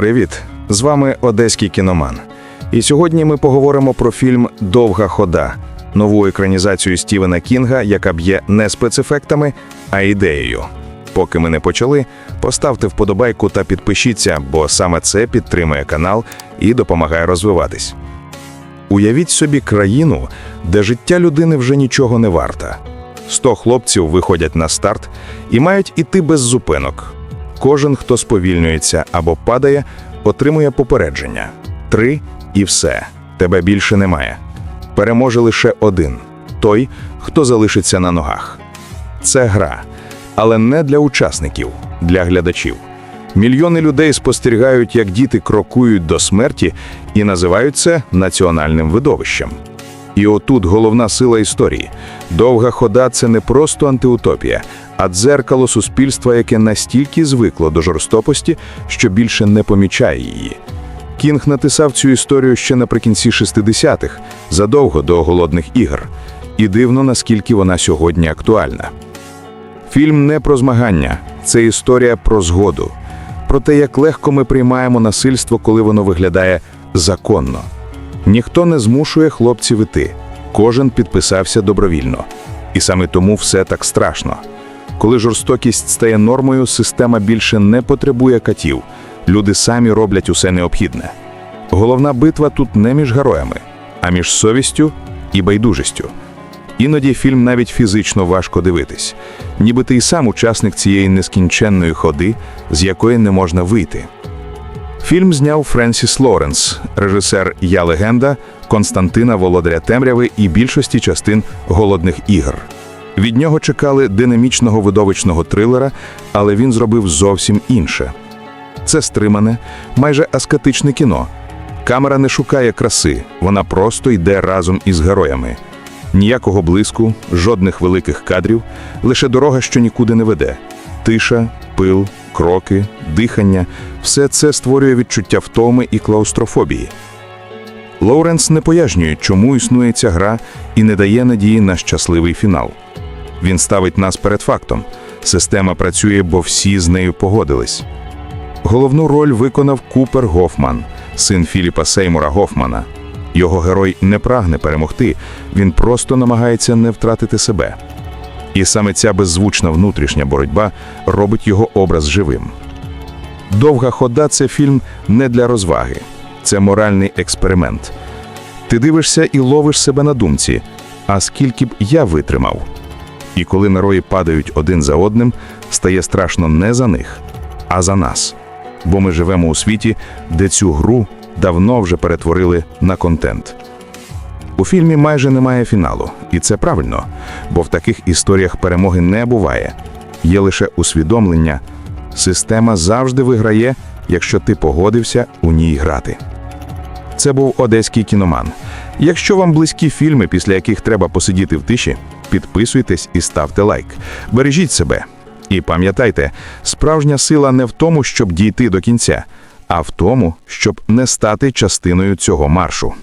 Привіт! З вами Одеський кіноман. І сьогодні ми поговоримо про фільм Довга хода, нову екранізацію Стівена Кінга, яка б'є не спецефектами, а ідеєю. Поки ми не почали, поставте вподобайку та підпишіться, бо саме це підтримує канал і допомагає розвиватись. Уявіть собі країну, де життя людини вже нічого не варта. Сто хлопців виходять на старт і мають іти без зупинок. Кожен, хто сповільнюється або падає, отримує попередження. Три і все. Тебе більше немає. Переможе лише один той, хто залишиться на ногах. Це гра, але не для учасників, для глядачів. Мільйони людей спостерігають, як діти крокують до смерті і називають це національним видовищем. І отут головна сила історії. Довга хода це не просто антиутопія, а дзеркало суспільства, яке настільки звикло до жорстокості, що більше не помічає її. Кінг написав цю історію ще наприкінці 60-х, задовго до голодних ігор. І дивно, наскільки вона сьогодні актуальна. Фільм не про змагання, це історія про згоду, про те, як легко ми приймаємо насильство, коли воно виглядає законно. Ніхто не змушує хлопців іти, кожен підписався добровільно. І саме тому все так страшно. Коли жорстокість стає нормою, система більше не потребує катів. Люди самі роблять усе необхідне. Головна битва тут не між героями, а між совістю і байдужістю. Іноді фільм навіть фізично важко дивитись, ніби ти й сам учасник цієї нескінченної ходи, з якої не можна вийти. Фільм зняв Френсіс Лоренс, режисер Я легенда, Константина Володаря Темряви і більшості частин голодних ігор. Від нього чекали динамічного видовищного трилера, але він зробив зовсім інше. Це стримане, майже аскетичне кіно. Камера не шукає краси, вона просто йде разом із героями. Ніякого блиску, жодних великих кадрів, лише дорога, що нікуди не веде. Тиша, пил, кроки, дихання все це створює відчуття втоми і клаустрофобії. Лоуренс не пояснює, чому існує ця гра і не дає надії на щасливий фінал. Він ставить нас перед фактом: система працює, бо всі з нею погодились. Головну роль виконав Купер Гофман, син Філіпа Сеймура Гофмана. Його герой не прагне перемогти, він просто намагається не втратити себе. І саме ця беззвучна внутрішня боротьба робить його образ живим. Довга хода це фільм не для розваги, це моральний експеримент. Ти дивишся і ловиш себе на думці, а скільки б я витримав. І коли герої падають один за одним, стає страшно не за них, а за нас. Бо ми живемо у світі, де цю гру давно вже перетворили на контент. У фільмі майже немає фіналу, і це правильно, бо в таких історіях перемоги не буває. Є лише усвідомлення. Система завжди виграє, якщо ти погодився у ній грати. Це був одеський кіноман. Якщо вам близькі фільми, після яких треба посидіти в тиші, підписуйтесь і ставте лайк. Бережіть себе. І пам'ятайте, справжня сила не в тому, щоб дійти до кінця, а в тому, щоб не стати частиною цього маршу.